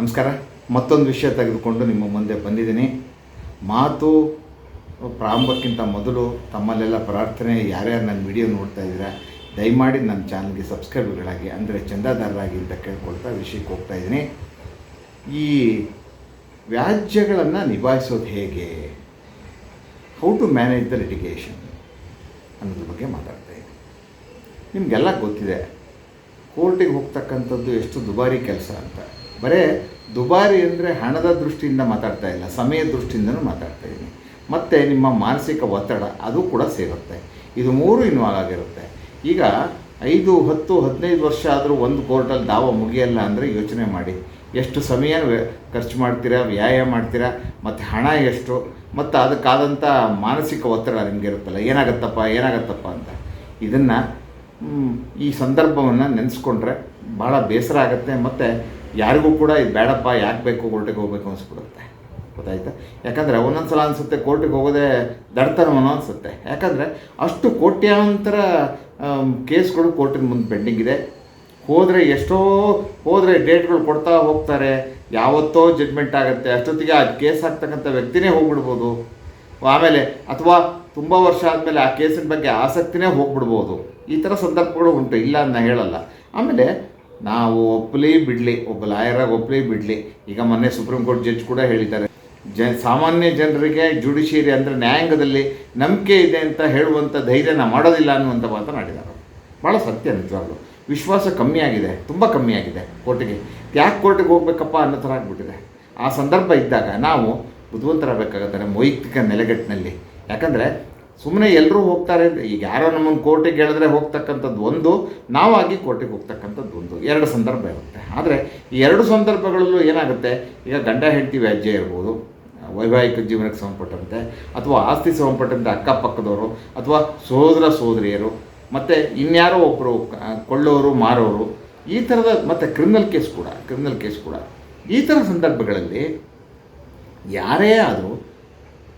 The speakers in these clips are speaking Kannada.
ನಮಸ್ಕಾರ. ಮತ್ತೊಂದು ವಿಷಯ ತೆಗೆದುಕೊಂಡು ನಿಮ್ಮ ಮುಂದೆ ಬಂದಿದ್ದೀನಿ. ಮಾತು ಪ್ರಾರಂಭಕ್ಕಿಂತ ಮೊದಲು ತಮ್ಮಲ್ಲೆಲ್ಲ ಪ್ರಾರ್ಥನೆ, ಯಾರ್ಯಾರು ನನ್ನ ವಿಡಿಯೋ ನೋಡ್ತಾ ಇದ್ದೀರಾ, ದಯಮಾಡಿ ನನ್ನ ಚಾನಲ್ಗೆ ಸಬ್ಸ್ಕ್ರೈಬರ್ಗಳಾಗಿ ಅಂದರೆ ಚಂದಾದಾರರಾಗಿ ಅಂತ ಕೇಳ್ಕೊಳ್ತಾ ವಿಷಯಕ್ಕೆ ಹೋಗ್ತಾ ಇದ್ದೀನಿ. ಈ ವ್ಯಾಜ್ಯಗಳನ್ನು ನಿಭಾಯಿಸೋದು ಹೇಗೆ? How to manage the litigation ಅನ್ನೋದ್ರ ಬಗ್ಗೆ ಮಾತಾಡ್ತಾ ಇದ್ದೀನಿ. ನಿಮಗೆಲ್ಲ ಗೊತ್ತಿದೆ, ಕೋರ್ಟಿಗೆ ಹೋಗ್ತಕ್ಕಂಥದ್ದು ಎಷ್ಟು ದುಬಾರಿ ಕೆಲಸ ಅಂತ. ಬರೇ ದುಬಾರಿ ಅಂದರೆ ಹಣದ ದೃಷ್ಟಿಯಿಂದ ಮಾತಾಡ್ತಾ ಇಲ್ಲ ಸಮಯ ದೃಷ್ಟಿಯಿಂದನೂ ಮಾತಾಡ್ತಾ ಇದ್ದೀನಿ. ಮತ್ತು ನಿಮ್ಮ ಮಾನಸಿಕ ಒತ್ತಡ, ಅದು ಕೂಡ ಸೇರುತ್ತೆ. ಇದು ಮೂರು ಇನ್ವಾಲ್ ಆಗಿರುತ್ತೆ ಈಗ ಐದು, ಹತ್ತು, ಹದಿನೈದು ವರ್ಷ ಆದರೂ ಒಂದು ಕೋರ್ಟಲ್ಲಿ ದಾವ ಮುಗಿಯಲ್ಲ ಅಂದರೆ ಯೋಚನೆ ಮಾಡಿ. ಎಷ್ಟು ಸಮಯ ಖರ್ಚು ಮಾಡ್ತೀರಾ ವ್ಯಾಯಾಮ ಮಾಡ್ತೀರಾ, ಮತ್ತು ಹಣ ಎಷ್ಟು, ಮತ್ತು ಅದಕ್ಕಾದಂಥ ಮಾನಸಿಕ ಒತ್ತಡ ನಿಮಗೆ ಇರುತ್ತಲ್ಲ ಏನಾಗತ್ತಪ್ಪ ಏನಾಗತ್ತಪ್ಪ ಅಂತ. ಇದನ್ನು ಈ ಸಂದರ್ಭವನ್ನು ನೆನೆಸ್ಕೊಂಡ್ರೆ ಭಾಳ ಬೇಸರ ಆಗುತ್ತೆ, ಮತ್ತು ಯಾರಿಗೂ ಕೂಡ ಇದು ಬೇಡಪ್ಪ, ಯಾಕೆ ಬೇಕು ಕೋರ್ಟಿಗೆ ಹೋಗ್ಬೇಕು ಅನಿಸ್ಬಿಡುತ್ತೆ. ಗೊತ್ತಾಯ್ತಾ? ಯಾಕಂದರೆ ಒಂದೊಂದು ಸಲ ಅನಿಸುತ್ತೆ ಕೋರ್ಟಿಗೆ ಹೋಗೋದೇ ದಡ್ತನವನೋ ಅನಿಸುತ್ತೆ. ಯಾಕಂದರೆ ಅಷ್ಟು ಕೋಟ್ಯಾಂತರ ಕೇಸ್ಗಳು ಕೋರ್ಟಿನ ಮುಂದೆ ಪೆಂಡಿಂಗ್ ಇದೆ. ಹೋದರೆ ಎಷ್ಟೋ, ಹೋದರೆ ಡೇಟ್ಗಳು ಕೊಡ್ತಾ ಹೋಗ್ತಾರೆ. ಯಾವತ್ತೋ ಜಡ್ಮೆಂಟ್ ಆಗುತ್ತೆ. ಅಷ್ಟೊತ್ತಿಗೆ ಆ ಕೇಸ್ ಆಗ್ತಕ್ಕಂಥ ವ್ಯಕ್ತಿನೇ ಹೋಗ್ಬಿಡ್ಬೋದು. ಆಮೇಲೆ, ಅಥವಾ ತುಂಬ ವರ್ಷ ಆದಮೇಲೆ ಆ ಕೇಸಿನ ಬಗ್ಗೆ ಆಸಕ್ತಿನೇ ಹೋಗ್ಬಿಡ್ಬೋದು. ಈ ಥರ ಸಂದರ್ಭಗಳು ಉಂಟು. ಇಲ್ಲ ಅಂತ ಹೇಳಲ್ಲ. ಆಮೇಲೆ ನಾವು ಒಪ್ಪಲಿ ಬಿಡಲಿ, ಒಬ್ಬ ಲಾಯರಾಗಿ ಒಪ್ಪಲಿ ಬಿಡಲಿ. ಈಗ ಮೊನ್ನೆ ಸುಪ್ರೀಂ ಕೋರ್ಟ್ ಜಡ್ಜ್ ಕೂಡ ಹೇಳಿದ್ದಾರೆ. ಜ ಸಾಮಾನ್ಯ ಜನರಿಗೆ ಜುಡಿಷಿಯರಿ ಅಂದರೆ ನ್ಯಾಯಾಂಗದಲ್ಲಿ ನಂಬಿಕೆ ಇದೆ ಅಂತ ಹೇಳುವಂಥ ಧೈರ್ಯನ ಮಾಡೋದಿಲ್ಲ ಅನ್ನುವಂಥ ಮಾತನಾಡಿದ್ದಾರೆ ಭಾಳ ಸತ್ಯ, ನಿಜವಾಗ್ಲು. ವಿಶ್ವಾಸ ಕಮ್ಮಿ ಆಗಿದೆ, ತುಂಬ ಕಮ್ಮಿ ಆಗಿದೆ ಕೋರ್ಟಿಗೆ. ಯಾಕೆ ಕೋರ್ಟಿಗೆ ಹೋಗ್ಬೇಕಪ್ಪ ಅನ್ನೋ ಥರ ಆಗಿಬಿಟ್ಟಿದೆ. ಆ ಸಂದರ್ಭ ಇದ್ದಾಗ ನಾವು ಬುದ್ಧಿವಂತರಾಗಬೇಕಾಗತ್ತಾರೆ ವೈಯಕ್ತಿಕ ನೆಲೆಗಟ್ಟಿನಲ್ಲಿ. ಯಾಕಂದರೆ ಸುಮ್ಮನೆ ಎಲ್ಲರೂ ಹೋಗ್ತಾರೆ. ಈಗ ಯಾರೋ ನಮ್ಮನ್ನು ಕೋರ್ಟಿಗೆ ಹೇಳಿದ್ರೆ ಹೋಗ್ತಕ್ಕಂಥದ್ದು ಒಂದು ನಾವಾಗಿ ಕೋರ್ಟಿಗೆ ಹೋಗ್ತಕ್ಕಂಥದ್ದು ಒಂದು. ಎರಡು ಸಂದರ್ಭ ಇರುತ್ತೆ. ಆದರೆ ಈ ಎರಡು ಸಂದರ್ಭಗಳಲ್ಲೂ ಏನಾಗುತ್ತೆ? ಈಗ ಗಂಡ ಹೆಂಡತಿ ವ್ಯಾಜ್ಯ ಇರ್ಬೋದು, ವೈವಾಹಿಕ ಜೀವನಕ್ಕೆ ಸಂಬಂಧಪಟ್ಟಂತೆ, ಅಥವಾ ಆಸ್ತಿ ಸಂಬಂಧಪಟ್ಟಂತೆ ಅಕ್ಕಪಕ್ಕದವರು, ಅಥವಾ ಸಹೋದರ ಸಹೋದರಿಯರು ಮತ್ತು ಇನ್ಯಾರೋ ಒಬ್ಬರು ಕೊಳ್ಳೋರು, ಮಾರೋರು, ಈ ಥರದ ಮತ್ತು ಕ್ರಿಮಿನಲ್ ಕೇಸ್ ಕೂಡ ಕ್ರಿಮಿನಲ್ ಕೇಸ್ ಕೂಡ. ಈ ಥರ ಸಂದರ್ಭಗಳಲ್ಲಿ ಯಾರೇ ಆದರೂ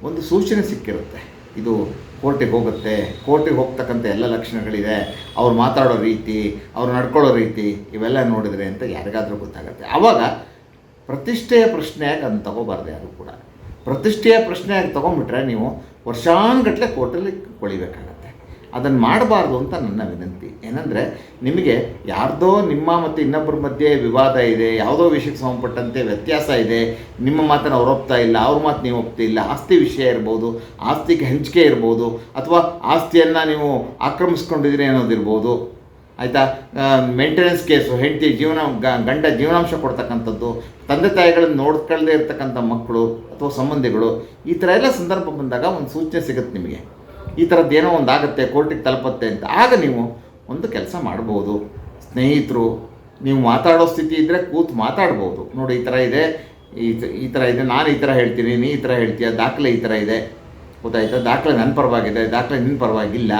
ಒಂದು ಸೂಚನೆ ಸಿಕ್ಕಿರುತ್ತೆ. ಇದು ಕೋರ್ಟಿಗೆ ಹೋಗುತ್ತೆ. ಕೋರ್ಟಿಗೆ ಹೋಗ್ತಕ್ಕಂಥ ಎಲ್ಲ ಲಕ್ಷಣಗಳಿದೆ. ಅವ್ರು ಮಾತಾಡೋ ರೀತಿ, ಅವ್ರು ನಡ್ಕೊಳ್ಳೋ ರೀತಿ ಇವೆಲ್ಲ ನೋಡಿದರೆ ಅಂತ ಯಾರಿಗಾದರೂ ಗೊತ್ತಾಗುತ್ತೆ. ಆವಾಗ ಪ್ರತಿಷ್ಠೆಯ ಪ್ರಶ್ನೆಯಾಗಿ ಅದನ್ನು ತಗೋಬಾರ್ದು ಯಾರು ಕೂಡ. ಪ್ರತಿಷ್ಠೆಯ ಪ್ರಶ್ನೆಯಾಗಿ ತೊಗೊಂಬಿಟ್ರೆ ನೀವು ವರ್ಷಾನುಗಟ್ಟಲೆ ಕೋರ್ಟಲ್ಲಿ ಕೊಳಿಬೇಕಾಗತ್ತೆ. ಅದನ್ನು ಮಾಡಬಾರ್ದು ಅಂತ ನನ್ನ ವಿನಂತಿ. ಏನಂದರೆ, ನಿಮಗೆ ಯಾರ್ದೋ ನಿಮ್ಮ ಮತ್ತು ಇನ್ನೊಬ್ಬರ ಮಧ್ಯೆ ವಿವಾದ ಇದೆ, ಯಾವುದೋ ವಿಷಯಕ್ಕೆ ಸಂಬಂಧಪಟ್ಟಂತೆ ವ್ಯತ್ಯಾಸ ಇದೆ, ನಿಮ್ಮ ಮಾತನ್ನು ಅವ್ರು ಒಪ್ತಾ ಇಲ್ಲ, ಅವ್ರ ಮಾತು ನೀವು ಒಪ್ತಾ ಇಲ್ಲ, ಆಸ್ತಿ ವಿಷಯ ಇರ್ಬೋದು, ಆಸ್ತಿಗೆ ಹಂಚಿಕೆ ಇರ್ಬೋದು, ಅಥವಾ ಆಸ್ತಿಯನ್ನು ನೀವು ಆಕ್ರಮಿಸ್ಕೊಂಡಿದ್ದೀರಿ ಅನ್ನೋದಿರ್ಬೋದು ಆಯಿತಾ? ಮೇಂಟೆನೆನ್ಸ್ ಕೇಸು ಹೆಂಡತಿ ಜೀವನ ಗಂಡ ಜೀವನಾಂಶ ಕೊಡ್ತಕ್ಕಂಥದ್ದು, ತಂದೆ ತಾಯಿಗಳನ್ನು ನೋಡ್ಕೊಳ್ಳದೇ ಇರ್ತಕ್ಕಂಥ ಮಕ್ಕಳು, ಅಥವಾ ಸಂಬಂಧಿಗಳು, ಈ ಥರ ಎಲ್ಲ ಸಂದರ್ಭ ಬಂದಾಗ ಒಂದು ಸೂಚನೆ ಸಿಗುತ್ತೆ ನಿಮಗೆ. ಈ ಥರದ್ದು ಏನೋ ಒಂದು ಆಗುತ್ತೆ, ಕೋರ್ಟಿಗೆ ತಲುಪತ್ತೆ ಅಂತ. ಆಗ ನೀವು ಒಂದು ಕೆಲಸ ಮಾಡ್ಬೋದು. ಸ್ನೇಹಿತರು, ನೀವು ಮಾತಾಡೋ ಸ್ಥಿತಿ ಇದ್ದರೆ ಕೂತು ಮಾತಾಡ್ಬೋದು. ನೋಡಿ, ಈ ಥರ ಇದೆ. ಈ ಈ ಥರ ಇದೆ. ನಾನು ಈ ಥರ ಹೇಳ್ತೀನಿ, ನೀ ಈ ಥರ ಹೇಳ್ತೀಯ, ದಾಖಲೆ ಈ ಥರ ಇದೆ. ಗೊತ್ತಾಯ್ತಾ? ದಾಖಲೆ ನನ್ನ ಪರವಾಗಿದೆ ದಾಖಲೆ ನಿನ್ನ ಪರವಾಗಿಲ್ಲ.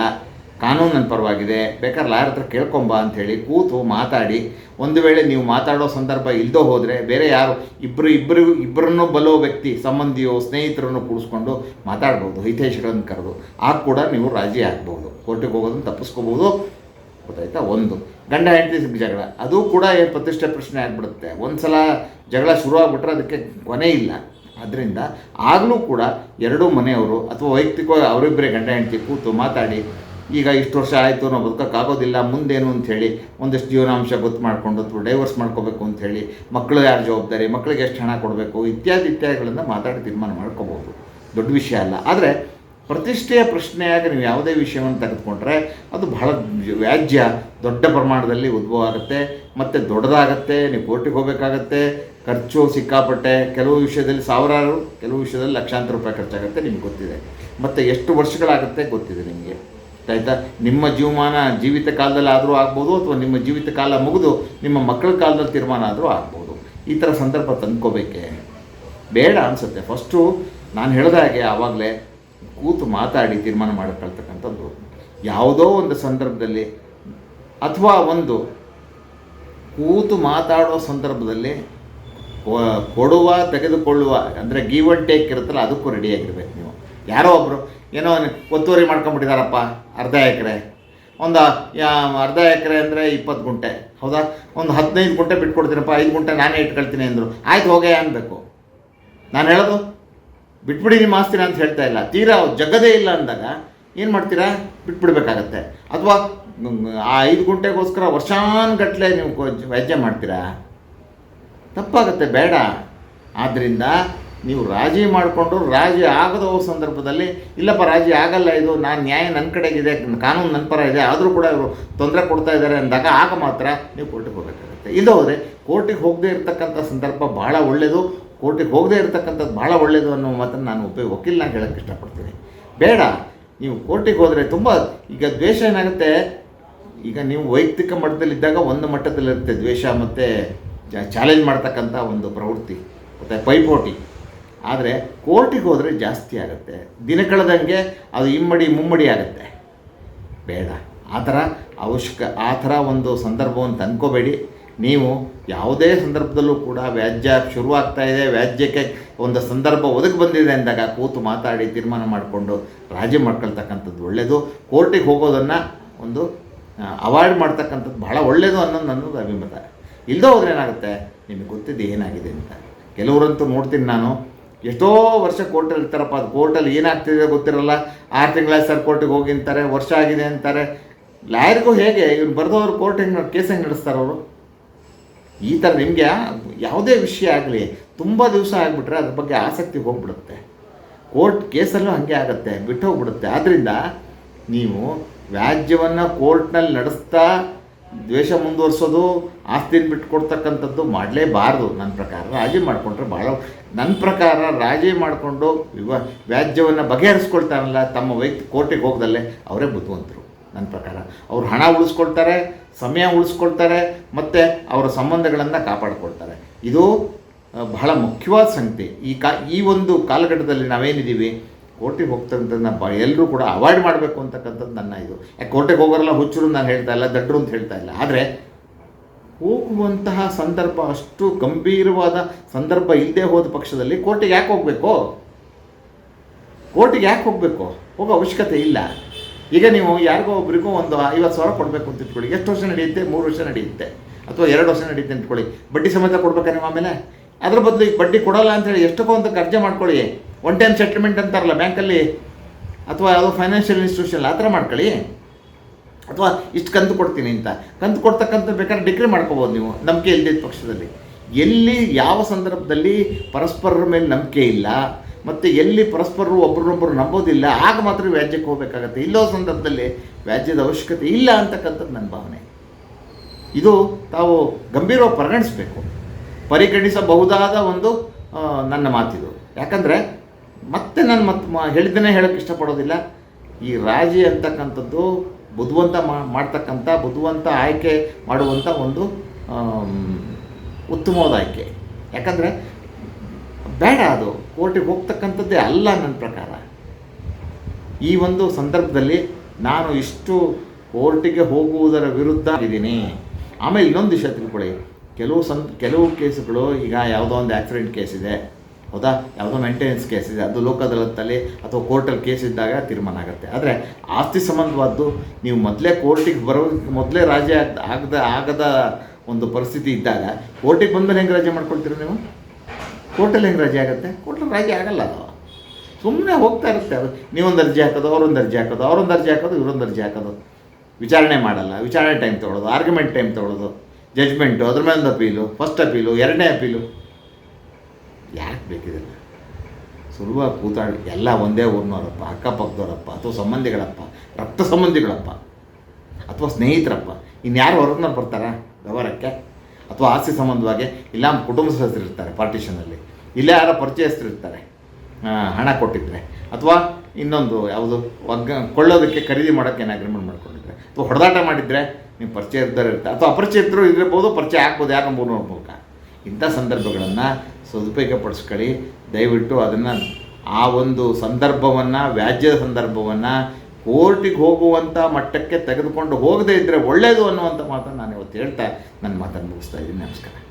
ಕಾನೂನು ನನ್ನ ಪರವಾಗಿದೆ. ಬೇಕಾದ್ರೆ ಲಾಯರ್ ಹತ್ರ ಕೇಳ್ಕೊಂಬ ಅಂಥೇಳಿ ಕೂತು ಮಾತಾಡಿ. ಒಂದು ವೇಳೆ ನೀವು ಮಾತಾಡೋ ಸಂದರ್ಭ ಇಲ್ಲದೋ ಹೋದರೆ ಬೇರೆ ಯಾರು ಇಬ್ಬರು ಇಬ್ಬರು ಇಬ್ಬರನ್ನೂ ಬಲೋ ವ್ಯಕ್ತಿ, ಸಂಬಂಧಿಯೋ, ಸ್ನೇಹಿತರನ್ನು ಕೂಡಿಸ್ಕೊಂಡು ಮಾತಾಡ್ಬೋದು. ಹಿತೈಷಿಗಳನ್ನು ಕರೆದು. ಆಗ ಕೂಡ ನೀವು ರಾಜಿ ಆಗ್ಬೋದು. ಕೋರ್ಟಿಗೆ ಹೋಗೋದನ್ನು ತಪ್ಪಿಸ್ಕೋಬೋದು. ಗೊತ್ತಾಯ್ತಾ? ಒಂದು. ಗಂಡ, ಹೆಂಡತಿ ಜಗಳ. ಅದು ಕೂಡ ಏನು ಪ್ರತಿಷ್ಠೆ ಪ್ರಶ್ನೆ ಆಗಿಬಿಡುತ್ತೆ. ಒಂದು ಸಲ ಜಗಳ ಶುರು ಅದಕ್ಕೆ ಕೊನೆ ಇಲ್ಲ. ಅದರಿಂದ ಆಗಲೂ ಕೂಡ ಎರಡೂ ಮನೆಯವರು ಅಥವಾ ವೈಯಕ್ತಿಕವಾಗಿ ಅವರಿಬ್ಬರೇ ಗಂಡ, ಹೆಂಡತಿ ಕೂತು ಮಾತಾಡಿ ಈಗ ಇಷ್ಟು ವರ್ಷ ಆಯಿತು ನಾವು ಬದುಕೋಕ್ಕಾಗೋದಿಲ್ಲ ಮುಂದೇನು ಅಂಥೇಳಿ ಒಂದಿಷ್ಟು ಜೀವನಾಂಶ ಗೊತ್ತು ಮಾಡಿಕೊಂಡು ಅಥವಾ ಡೈವರ್ಸ್ ಮಾಡ್ಕೋಬೇಕು ಅಂಥೇಳಿ ಮಕ್ಕಳು ಯಾರು ಜವಾಬ್ದಾರಿ, ಮಕ್ಕಳಿಗೆ ಎಷ್ಟು ಹಣ ಕೊಡಬೇಕು, ಇತ್ಯಾದಿ ಇತ್ಯಾದಿಗಳನ್ನು ಮಾತಾಡಿ ತೀರ್ಮಾನ ಮಾಡ್ಕೋಬೋದು ದೊಡ್ಡ ವಿಷಯ ಅಲ್ಲ. ಆದರೆ ಪ್ರತಿಷ್ಠೆಯ ಪ್ರಶ್ನೆಯಾಗಿ ನೀವು ಯಾವುದೇ ವಿಷಯವನ್ನು ತೆಗೆದುಕೊಂಡ್ರೆ ಅದು ಬಹಳ ವ್ಯಾಜ್ಯ, ದೊಡ್ಡ ಪ್ರಮಾಣದಲ್ಲಿ ಉದ್ಭವ ಆಗುತ್ತೆ, ಮತ್ತು ದೊಡ್ಡದಾಗತ್ತೆ, ನೀವು ಕೋರ್ಟಿಗೆ ಹೋಗಬೇಕಾಗತ್ತೆ, ಖರ್ಚು ಸಿಕ್ಕಾಪಟ್ಟೆ, ಕೆಲವು ವಿಷಯದಲ್ಲಿ ಸಾವಿರಾರು, ಕೆಲವು ವಿಷಯದಲ್ಲಿ ಲಕ್ಷಾಂತರ ರೂಪಾಯಿ ಖರ್ಚಾಗುತ್ತೆ, ನಿಮ್ಗೆ ಗೊತ್ತಿದೆ. ಮತ್ತು ಎಷ್ಟು ವರ್ಷಗಳಾಗುತ್ತೆ ಗೊತ್ತಿದೆ ನಿಮಗೆ. ಆಯಿತಾ? ನಿಮ್ಮ ಜೀವಮಾನ ಜೀವಿತ ಕಾಲದಲ್ಲಿ ಆದರೂ ಆಗ್ಬೋದು ಅಥವಾ ನಿಮ್ಮ ಜೀವಿತ ಕಾಲ ಮುಗಿದು ನಿಮ್ಮ ಮಕ್ಕಳ ಕಾಲದಲ್ಲಿ ತೀರ್ಮಾನ ಆದರೂ ಆಗ್ಬೋದು. ಈ ಥರ ಸಂದರ್ಭ ತಂದ್ಕೋಬೇಕೆ? ಬೇಡ ಅನಿಸುತ್ತೆ. ಫಸ್ಟು ನಾನು ಹೇಳಿದ ಹಾಗೆ ಆವಾಗಲೇ ಕೂತು ಮಾತಾಡಿ ತೀರ್ಮಾನ ಮಾಡಿಕೊಳ್ತಕ್ಕಂಥದ್ದು. ಯಾವುದೋ ಒಂದು ಸಂದರ್ಭದಲ್ಲಿ ಅಥವಾ ಒಂದು ಕೂತು ಮಾತಾಡೋ ಸಂದರ್ಭದಲ್ಲಿ ಕೊಡುವ, ತೆಗೆದುಕೊಳ್ಳುವ, ಅಂದರೆ ಗೀವ್ ಅಂಡ್ ಟೇಕ್ ಇರುತ್ತಲ್ಲ, ಅದಕ್ಕೂ ರೆಡಿಯಾಗಿರ್ಬೇಕು ನೀವು. ಯಾರೋ ಒಬ್ಬರು ಏನೋ ಒತ್ತುವರಿ ಮಾಡ್ಕೊಂಬಿಟ್ಟಿದಾರಪ್ಪ ಅರ್ಧ ಎಕರೆ. ಒಂದು ಅರ್ಧ ಎಕರೆ ಅಂದರೆ ಇಪ್ಪತ್ತು ಗುಂಟೆ. ಹೌದಾ? ಒಂದು ಹದಿನೈದು ಗುಂಟೆ ಬಿಟ್ಕೊಡ್ತೀನಪ್ಪ ಐದು ಗುಂಟೆ ನಾನೇ ಇಟ್ಕೊಳ್ತೀನಿ ಅಂದರು. ಆಯ್ತು, ಹೋಗೇ ಅನ್ಬೇಕು. ನಾನು ಹೇಳೋದು? ಬಿಟ್ಬಿಡಿ ನಿಮ್ಮ ಆಸ್ತಿನ ಅಂತ ಹೇಳ್ತಾ ಇಲ್ಲ. ತೀರಾ ಜಗದೇ ಇಲ್ಲ ಅಂದಾಗ ಏನು ಮಾಡ್ತೀರಾ? ಬಿಟ್ಬಿಡ್ಬೇಕಾಗತ್ತೆ. ಅಥವಾ ಆ ಐದು ಗುಂಟೆಗೋಸ್ಕರ ವರ್ಷಾನುಗಟ್ಲೆ ನೀವು ವ್ಯಾಜ್ಯ ಮಾಡ್ತೀರಾ? ತಪ್ಪಾಗುತ್ತೆ, ಬೇಡ. ಆದ್ದರಿಂದ ನೀವು ರಾಜಿ ಮಾಡಿಕೊಂಡು ರಾಜಿ ಆಗದ ಸಂದರ್ಭದಲ್ಲಿ, ಇಲ್ಲಪ್ಪ ರಾಜಿ ಆಗಲ್ಲ ಇದು, ನಾನು ನ್ಯಾಯ ನನ್ನ ಕಡೆಗಿದೆ, ಕಾನೂನು ನನ್ನ ಪರ ಇದೆ, ಆದರೂ ಕೂಡ ಇವರು ತೊಂದರೆ ಕೊಡ್ತಾ ಇದ್ದಾರೆ ಅಂದಾಗ ಆಗ ಮಾತ್ರ ನೀವು ಕೋರ್ಟಿಗೆ ಹೋಗಬೇಕಾಗುತ್ತೆ. ಇದು ಹೋದರೆ ಕೋರ್ಟಿಗೆ ಹೋಗದೇ ಇರತಕ್ಕಂಥ ಸಂದರ್ಭ ಭಾಳ ಒಳ್ಳೆಯದು. ಕೋರ್ಟಿಗೆ ಹೋಗದೇ ಇರತಕ್ಕಂಥದ್ದು ಭಾಳ ಒಳ್ಳೆಯದು ಅನ್ನೋ ಮಾತನ್ನು ನಾನು ಉಪಯೋಗ ವಕೀಲನ ಹೇಳೋಕ್ಕೆ ಇಷ್ಟಪಡ್ತೀನಿ. ಬೇಡ, ನೀವು ಕೋರ್ಟಿಗೆ ಹೋದರೆ ತುಂಬ ಈಗ ದ್ವೇಷ ಏನಾಗುತ್ತೆ? ಈಗ ನೀವು ವೈಯಕ್ತಿಕ ಮಟ್ಟದಲ್ಲಿದ್ದಾಗ ಒಂದು ಮಟ್ಟದಲ್ಲಿರುತ್ತೆ ದ್ವೇಷ ಮತ್ತು ಚಾಲೆಂಜ್ ಮಾಡ್ತಕ್ಕಂಥ ಒಂದು ಪ್ರವೃತ್ತಿ, ಮತ್ತು ಪೈಪೋಟಿ. ಆದರೆ ಕೋರ್ಟಿಗೆ ಹೋದರೆ ಜಾಸ್ತಿ ಆಗುತ್ತೆ. ದಿನ ಕಳೆದಂಗೆ ಅದು ಇಮ್ಮಡಿ ಮುಮ್ಮಡಿ ಆಗುತ್ತೆ. ಬೇಡ. ಆ ಥರ ಅವಶ್ಯಕ, ಆ ಥರ ಒಂದು ಸಂದರ್ಭವನ್ನು ತಂದ್ಕೋಬೇಡಿ. ನೀವು ಯಾವುದೇ ಸಂದರ್ಭದಲ್ಲೂ ಕೂಡ ವ್ಯಾಜ್ಯ ಶುರುವಾಗ್ತಾ ಇದೆ. ವ್ಯಾಜ್ಯಕ್ಕೆ ಒಂದು ಸಂದರ್ಭ ಒದಗಿ ಬಂದಿದೆ ಅಂದಾಗ ಕೂತು ಮಾತಾಡಿ ತೀರ್ಮಾನ ಮಾಡಿಕೊಂಡು ರಾಜಿ ಮಾಡ್ಕೊಳ್ತಕ್ಕಂಥದ್ದು ಒಳ್ಳೆಯದು ಕೋರ್ಟಿಗೆ ಹೋಗೋದನ್ನು ಒಂದು ಅವಾಯ್ಡ್ ಮಾಡ್ತಕ್ಕಂಥದ್ದು ಬಹಳ ಒಳ್ಳೆಯದು ಅನ್ನೋದು ನನ್ನದು ಅಭಿಮತ. ಇಲ್ಲದೆ ಹೋದ್ರೆ ಏನಾಗುತ್ತೆ? ನಿಮಗೆ ಗೊತ್ತಿದೆ ಏನಾಗಿದೆ ಅಂತ. ಕೆಲವರಂತೂ ನೋಡ್ತೀನಿ ನಾನು. ಎಷ್ಟೋ ವರ್ಷ ಕೋರ್ಟಲ್ಲಿ ಇರ್ತಾರಪ್ಪ, ಅದು ಕೋರ್ಟಲ್ಲಿ ಏನಾಗ್ತಿದೆ ಗೊತ್ತಿರಲ್ಲ. ಆರು ತಿಂಗಳ ಸರ್ ಕೋರ್ಟಿಗೆ ಹೋಗಿ ಅಂತಾರೆ, ವರ್ಷ ಆಗಿದೆ ಅಂತಾರೆ. ಲಾಯರ್ಗೂ ಹೇಗೆ, ಇವ್ರು ಬರೆದವರು ಕೋರ್ಟ್ ಹೆಂಗೆ ಕೇಸ್ ಹೆಂಗೆ ನಡೆಸ್ತಾರೆ ಅವರು? ಈ ಥರ ನಿಮಗೆ ಯಾವುದೇ ವಿಷಯ ಆಗಲಿ, ತುಂಬ ದಿವಸ ಆಗಿಬಿಟ್ರೆ ಅದ್ರ ಬಗ್ಗೆ ಆಸಕ್ತಿ ಹೋಗ್ಬಿಡುತ್ತೆ. ಕೋರ್ಟ್ ಕೇಸಲ್ಲೂ ಹಾಗೆ ಆಗುತ್ತೆ ಬಿಟ್ಟು ಹೋಗ್ಬಿಡುತ್ತೆ ಆದ್ದರಿಂದ ನೀವು ವ್ಯಾಜ್ಯವನ್ನು ಕೋರ್ಟ್ನಲ್ಲಿ ನಡೆಸ್ತಾ ದ್ವೇಷ ಮುಂದುವರಿಸೋದು ಆಸ್ತಿನ ಬಿಟ್ಕೊಡ್ತಕ್ಕಂಥದ್ದು ಮಾಡಲೇಬಾರ್ದು ನನ್ನ ಪ್ರಕಾರ. ರಾಜಿ ಮಾಡಿಕೊಂಡ್ರೆ ಭಾಳ ನನ್ನ ಪ್ರಕಾರ ರಾಜಿ ಮಾಡಿಕೊಂಡು ವಿವ ವ್ಯಾಜ್ಯವನ್ನು ಬಗೆಹರಿಸ್ಕೊಳ್ತಾರಲ್ಲ ತಮ್ಮ ವೈಯಕ್ತಿಕ ಕೋರ್ಟಿಗೆ ಹೋಗ್ದಲ್ಲೇ ಅವರೇ ಬುದ್ಧಿವಂತರು ನನ್ನ ಪ್ರಕಾರ. ಅವ್ರು ಹಣ ಉಳಿಸ್ಕೊಳ್ತಾರೆ, ಸಮಯ ಉಳಿಸ್ಕೊಳ್ತಾರೆ, ಮತ್ತು ಅವರ ಸಂಬಂಧಗಳನ್ನು ಕಾಪಾಡಿಕೊಳ್ತಾರೆ. ಇದು ಬಹಳ ಮುಖ್ಯವಾದ ಸಂಗತಿ. ಈ ಕಾ, ಈ ಒಂದು ಕಾಲಘಟ್ಟದಲ್ಲಿ ನಾವೇನಿದ್ದೀವಿ? ಕೋರ್ಟಿಗೆ ಹೋಗ್ತಕ್ಕಂಥದ್ದನ್ನ ಬ ಎಲ್ಲರೂ ಕೂಡ ಅವಾಯ್ಡ್ ಮಾಡಬೇಕು ಅಂತಕ್ಕಂಥದ್ದು ನನ್ನ ಇದು. ಯಾಕೆ ಕೋರ್ಟಿಗೆ ಹೋಗೋರೆಲ್ಲ ಹುಚ್ಚರು ನಾನು ಹೇಳ್ತಾ ಇಲ್ಲ ದಡ್ಡರು ಅಂತ ಹೇಳ್ತಾ ಇಲ್ಲ. ಆದರೆ ಹೋಗುವಂತಹ ಸಂದರ್ಭ ಅಷ್ಟು ಗಂಭೀರವಾದ ಸಂದರ್ಭ ಇಲ್ಲದೆ ಹೋದ ಪಕ್ಷದಲ್ಲಿ ಕೋರ್ಟಿಗೆ ಯಾಕೆ ಹೋಗಬೇಕು? ಕೋರ್ಟಿಗೆ ಯಾಕೆ ಹೋಗಬೇಕು? ಹೋಗೋ ಅವಶ್ಯಕತೆ ಇಲ್ಲ. ಈಗ ನೀವು ಯಾರಿಗೋ ಒಬ್ರಿಗೂ ಒಂದು ಐವತ್ತು ಸಾವಿರ ಕೊಡಬೇಕು ಅಂತ ಇಟ್ಕೊಳ್ಳಿ. ಎಷ್ಟು ವರ್ಷ ನಡೆಯುತ್ತೆ? ಮೂರು ವರ್ಷ ನಡೆಯುತ್ತೆ. ಅಥವಾ ಎರಡು ವರ್ಷ ನಡೆಯುತ್ತೆ ಅಂತ ಇಟ್ಕೊಳ್ಳಿ. ಬಡ್ಡಿ ಸಮೇತ ಕೊಡ್ಬೇಕಾ ಆಮೇಲೆ? ಅದ್ರ ಬದಲು ಈಗ ಬಡ್ಡಿ ಕೊಡಲ್ಲ ಅಂತೇಳಿ ಎಷ್ಟಕ್ಕೋ ಅಂತ ಅರ್ಜಿ ಮಾಡ್ಕೊಳ್ಳಿ. ಒನ್ ಟೈಮ್ ಸೆಟ್ಲ್ಮೆಂಟ್ ಅಂತಾರಲ್ಲ ಬ್ಯಾಂಕಲ್ಲಿ ಅಥವಾ ಯಾವುದೋ ಫೈನಾನ್ಷಿಯಲ್ ಇನ್ಸ್ಟಿಟ್ಯೂಷನ್ ಆ ಥರ ಮಾಡ್ಕೊಳ್ಳಿ. ಅಥವಾ ಇಷ್ಟು ಕಂತು ಕೊಡ್ತೀನಿ ಅಂತ. ಕಂತು ಕೊಡ್ತಕ್ಕಂಥ ಬೇಕಾದ್ರೆ ಡಿಗ್ರಿ ಮಾಡ್ಕೋಬೋದು ನೀವು, ನಂಬಿಕೆ ಇಲ್ಲದಿದ್ದ ಪಕ್ಷದಲ್ಲಿ. ಎಲ್ಲಿ, ಯಾವ ಸಂದರ್ಭದಲ್ಲಿ ಪರಸ್ಪರರ ಮೇಲೆ ನಂಬಿಕೆ ಇಲ್ಲ, ಮತ್ತು ಎಲ್ಲಿ ಪರಸ್ಪರರು ಒಬ್ರನ್ನೊಬ್ಬರು ನಂಬೋದಿಲ್ಲ, ಆಗ ಮಾತ್ರ ವ್ಯಾಜ್ಯಕ್ಕೆ ಹೋಗಬೇಕಾಗತ್ತೆ. ಇಲ್ಲೋ ಸಂದರ್ಭದಲ್ಲಿ ವ್ಯಾಜ್ಯದ ಅವಶ್ಯಕತೆ ಇಲ್ಲ ಅಂತಕ್ಕಂಥದ್ದು ನನ್ನ ಭಾವನೆ. ಇದು ತಾವು ಗಂಭೀರವಾಗಿ ಪರಿಗಣಿಸಬೇಕು. ಪರಿಗಣಿಸಬಹುದಾದ ಒಂದು ನನ್ನ ಮಾತಿದು. ಯಾಕಂದರೆ ಮತ್ತೆ ನಾನು ಮತ್ತೆ ಮ ಹೇಳಿದ್ದನ್ನೇ ಹೇಳೋಕ್ಕೆ ಇಷ್ಟಪಡೋದಿಲ್ಲ. ಈ ರಾಜಿ ಅಂತಕ್ಕಂಥದ್ದು ಬುದ್ಧಿವಂತ ಮಾಡ್ತಕ್ಕಂಥ ಬುದ್ಧಿವಂತ ಆಯ್ಕೆ ಮಾಡುವಂಥ ಒಂದು ಉತ್ತಮವಾದ ಆಯ್ಕೆ. ಯಾಕಂದರೆ ಬೇಡ ಅದು. ಕೋರ್ಟಿಗೆ ಹೋಗ್ತಕ್ಕಂಥದ್ದೇ ಅಲ್ಲ ನನ್ನ ಪ್ರಕಾರ. ಈ ಒಂದು ಸಂದರ್ಭದಲ್ಲಿ ನಾನು ಇಷ್ಟು ಕೋರ್ಟಿಗೆ ಹೋಗುವುದರ ವಿರುದ್ಧ ಇದ್ದೀನಿ ಆಮೇಲೆ ಇನ್ನೊಂದು ವಿಷಯ ತಿಳ್ಕೊಳ್ಳಿ. ಕೆಲವು ಸಂ ಕೆಲವು ಕೇಸುಗಳು ಈಗ ಯಾವುದೋ ಒಂದು ಆಕ್ಸಿಡೆಂಟ್ ಕೇಸ್ ಇದೆ. ಹೌದಾ? ಯಾವುದೋ ಮೇಂಟೆನೆನ್ಸ್ ಕೇಸ್ ಇದೆ. ಅದು ಲೋಕ ಅದಾಲತ್ತಲ್ಲಿ ಅಥವಾ ಕೋರ್ಟಲ್ಲಿ ಕೇಸ್ ಇದ್ದಾಗ ತೀರ್ಮಾನ ಆಗುತ್ತೆ. ಆದರೆ ಆಸ್ತಿ ಸಂಬಂಧವಾದ್ದು ನೀವು ಮೊದಲೇ ಕೋರ್ಟಿಗೆ ಬರೋ, ಮೊದಲೇ ರಾಜಿ ಆಗ, ಆಗದ ಆಗದ ಒಂದು ಪರಿಸ್ಥಿತಿ ಇದ್ದಾಗ ಕೋರ್ಟಿಗೆ ಬಂದಮೇಲೆ ಹೆಂಗೆ ರಾಜಿ ಮಾಡ್ಕೊಳ್ತೀರ ನೀವು? ಕೋರ್ಟಲ್ಲಿ ಹೆಂಗೆ ರಜೆ ಆಗುತ್ತೆ? ಕೋರ್ಟಲ್ಲಿ ರಾಜಿ ಆಗಲ್ಲ ಅದು. ಸುಮ್ಮನೆ ಹೋಗ್ತಾ ಇರುತ್ತೆ ಅದು. ನೀವೊಂದು ಅರ್ಜಿ ಹಾಕೋದು, ಅವರೊಂದು ಅರ್ಜಿ ಹಾಕೋದು, ಅವರೊಂದು ಅರ್ಜಿ ಹಾಕೋದು, ಇವರೊಂದು ಅರ್ಜಿ ಹಾಕೋದು. ವಿಚಾರಣೆ ಮಾಡಲ್ಲ. ವಿಚಾರಣೆ ಟೈಮ್ ತೊಗೊಳೋದು ಆರ್ಗ್ಯುಮೆಂಟ್ ಟೈಮ್ ತೊಗೊಳೋದು. ಜಜ್ಮೆಂಟು ಅದ್ರ ಮೇಲೆ ಒಂದು ಅಪೀಲು ಫಸ್ಟ್ ಅಪೀಲು ಎರಡನೇ ಅಪೀಲು ಯಾಕೆ ಬೇಕಿದಿಲ್ಲ? ಸುಲಭವಾಗಿ ಕೂತಾಡಿ, ಎಲ್ಲ ಒಂದೇ ಊರ್ನವರಪ್ಪ, ಅಕ್ಕಪಕ್ಕದವರಪ್ಪ, ಅಥವಾ ಸಂಬಂಧಿಗಳಪ್ಪ, ರಕ್ತ ಸಂಬಂಧಿಗಳಪ್ಪ, ಅಥವಾ ಸ್ನೇಹಿತರಪ್ಪ. ಇನ್ಯಾರು ಹೊರಗಿನವ್ರು ಬರ್ತಾರಾ? ವ್ಯವಹಾರಕ್ಕೆ? ಅಥವಾ ಆಸ್ತಿ ಸಂಬಂಧವಾಗಿ, ಇಲ್ಲ ಕುಟುಂಬ ಸದಸ್ಯರು ಇರ್ತಾರೆ ಪಾರ್ಟಿಷನಲ್ಲಿ ಇಲ್ಲ ಯಾರೋ ಪರಿಚಯಸ್ಥರು ಇರ್ತಾರೆ ಹಣ ಕೊಟ್ಟಿದ್ರೆ. ಅಥವಾ ಇನ್ನೊಂದು ಯಾವುದು, ಒಗ್ಗ, ಕೊಳ್ಳೋದಕ್ಕೆ ಖರೀದಿ ಮಾಡೋಕ್ಕೆ ಏನು ಅಗ್ರಿಮೆಂಟ್ ಮಾಡ್ಕೊಂಡಿದ್ರೆ? ಅಥವಾ ಹೊಡೆದಾಟ ಮಾಡಿದರೆ ನೀವು ಪರಿಚಯ ಇರ್ತಾರೆ. ಇರ್ತಾರೆ ಅಥವಾ ಅಪರಿಚಯ ಇದ್ದರೂ ಇರಬಹುದು ಪರಿಚಯ ಹಾಕ್ಬೋದು ಯಾರು ಮೂರು ಮೂಲಕ. ಇಂಥ ಸಂದರ್ಭಗಳನ್ನು ಸದುಪಯೋಗಪಡಿಸ್ಕೊಳ್ಳಿ. ದಯವಿಟ್ಟು ಅದನ್ನು ಆ ಒಂದು ಸಂದರ್ಭವನ್ನು, ವ್ಯಾಜ್ಯದ ಸಂದರ್ಭವನ್ನು ಕೋರ್ಟಿಗೆ ಹೋಗುವಂಥ ಮಟ್ಟಕ್ಕೆ ತೆಗೆದುಕೊಂಡು ಹೋಗದೇ ಇದ್ದರೆ ಒಳ್ಳೆಯದು ಅನ್ನುವಂಥ ಮಾತನ್ನು ನಾನು ಇವತ್ತು ಹೇಳ್ತಾ, ನನ್ನ ಮಾತನ್ನು ಮುಗಿಸ್ತಾ ಇದ್ದೀನಿ. ನಮಸ್ಕಾರ.